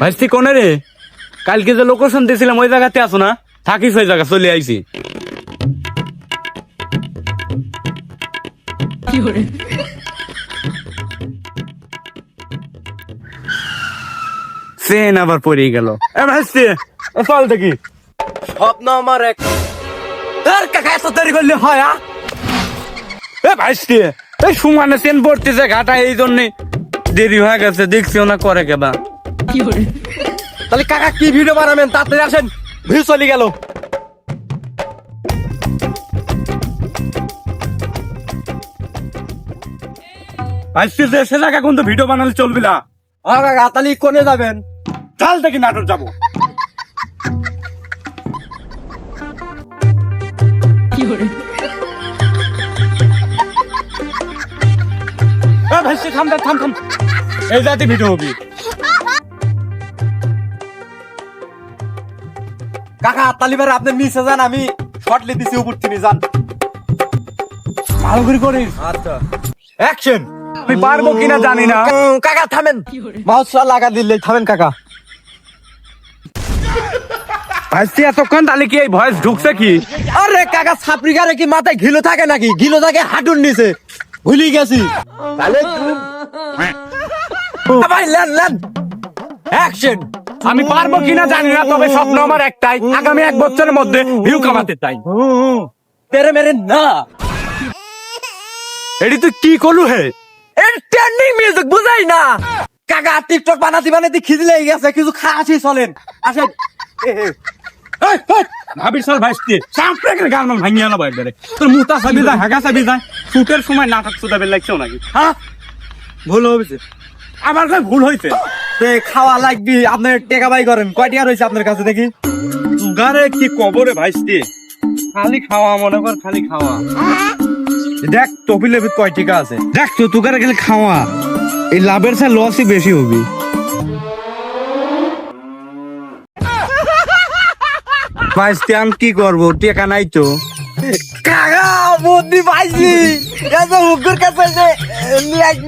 ভাইস্তি কোনে রে? কালকে যে লোকেশন দিয়েছিলাম ওই জায়গাতে আছো না? থাকিস ওই জায়গা চলে আইছি। চেন আবার পড়ে গেল। এ ভাইস্তি এ চল দেখি। স্বপ্ন আমার এক আর কাকা এত দেরি করলে হয় আ? এ ভাইস্তি এই সুমানে চেন পড়তেছে ঘাটা এই জন্যে দেরি হয়ে গেছে দেখছিও না করে কেবা। তাহলে কাকা কি ভিডিও বানাবেন? তাড়াতাড়ি আসেন। ভিউ চলে গেল। ভাইস্তি যে সে জায়গা কিন্তু ভিডিও বানালে চলবি না। আর কাকা তাহলে কোনে যাবেন? চাল দেখি নাটক যাব। থাম, থাম থাম এই জাতি ভিডিও হবি কাকা তালিবার আপনি মিশে যান আমি শর্টলি দিছি উপর তিনি যান। ভালো করে করিস? আচ্ছা। অ্যাকশন আমি পারব কিনা জানি না। কাকা থামেন। মাউস লাগা দিলে থামেন কাকা। ভাইস্তি এতক্ষণ তাহলে কি এই ভয়েস ঢুকছে কি? আরে কাকা ছাপরি গারে কি মাথায় ঘিলো থাকে নাকি? ঘিলো থাকে হাঁটুর নিচে। ভুলি গেছি। তাহলে ভাই লেন লেন। অ্যাকশন আমি পারব কিনা জানি না তবে স্বপ্ন আমার একটাই। আগামী এক বছরের মধ্যে ভিউ কামাতে চাই। তেরে মেরে না। এটি তুই কি করলু হে? ট্রেন্ডিং মিউজিক বুঝাই না। কাকা টিকটক বানাতে বানাতে খিদে লেগে গেছে কিছু খাওয়াছি চলেন। আসেন। ভাবির সাল ভাইস্তি। গান ভাঙিয়া না বাইরে তোর মুতা সাবি যায় হাগা সাবি যায়। শুটের সময় নাটক সুদাবে লাগছেও নাকি? হ্যাঁ ভুল হয়েছে আমার ভুল হয়েছে খাওয়া লাগবি আপনার টেকা বাই করেন। কয় টাকা রয়েছে আপনার কাছে দেখি? গারে কি কবরে ভাইস্তি? খালি খাওয়া মনে কর খালি খাওয়া। দেখ টপিলে কয় টাকা আছে। দেখ তো তুকারে গেলে খাওয়া। এই লাভের সাথে লসই বেশি হবি। ভাইস্তি আমি কি করব? টেকা নাই তো। কাকা বুদ্ধি পাইছি। এত কাছে যে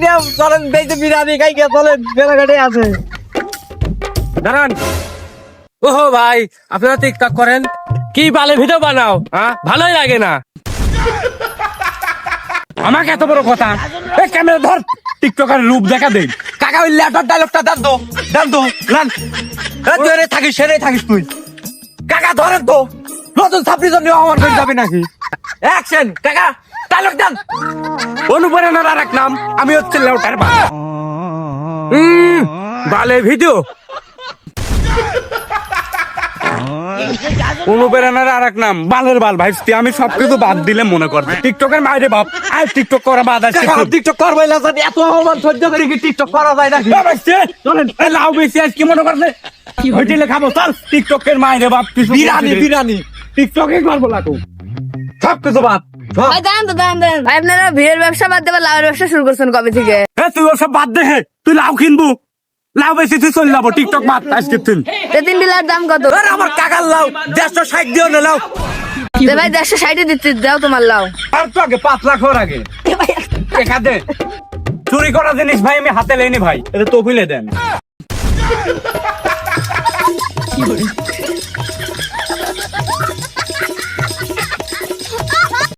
নিয়ে চলেন বিরিয়ানি খাই চলেন বেলাঘাটে আছে। দাঁড়ান। ওহো ভাই আপনারা টিকটক করেন। কি বালে ভিডিও বানাও হ্যাঁ ভালোই লাগে না। আমাকে এত বড় কথা। এই ক্যামেরা ধর টিকটকার রূপ দেখা দেই। কাকা ওই ল্যাপটপ ডায়লগটা দান তুই থাকিস সেরে থাকিস তুই। কাকা ধরেন তো। নতুন ছাত্রী জন্য আমার করে যাবে নাকি? অ্যাকশন কাকা ডায়লগ দেন। অনুপ্রেরণার আর এক নাম আমি হচ্ছে লেউটার বা বালে ভিডিও। অনুপ্রেরণার আর এক নাম বালের বাল ভাইস্তি আমি সবকিছু বাদ দিলে মনে করবে টিকটকের মায়েরে বাপ আর টিকটক করা বাদ আছে টিকটক। করবাই না এত অপমান সহ্য করে কি টিকটক করা যায় নাকি? লাউ বেশি আজ কি মনে করছে? হোটেলে খাব চল। টিকটকের মায়েরে বাপ কিছু বিরিয়ানি বিরিয়ানি। টিকটকে করব লাগো সব কিছু বাদ ভাই দাঁড়ান তো দাঁড়ান দাঁড়ান। ভাই আপনারা ভিড়ের ব্যবসা বাদ দেবার লাভের ব্যবসা শুরু করছেন কবে থেকে? এ তুই ওসব বাদ দে হে। তুই লাউ কিনবো। লাউ বেশি তুই চলে যাব টিকটক বাদ আজকে তুই তিন ডিলার দাম কত? আমার কাকার লাও দেড়শো ষাট দিও না লাও তো ভাই দেড়শো ষাটে দিতে দাও তোমার লাও আর তো আগে পাঁচ লাখ ওর আগে। দেখা দে। চুরি করা জিনিস ভাই আমি হাতে লেনি ভাই এটা তো দেন।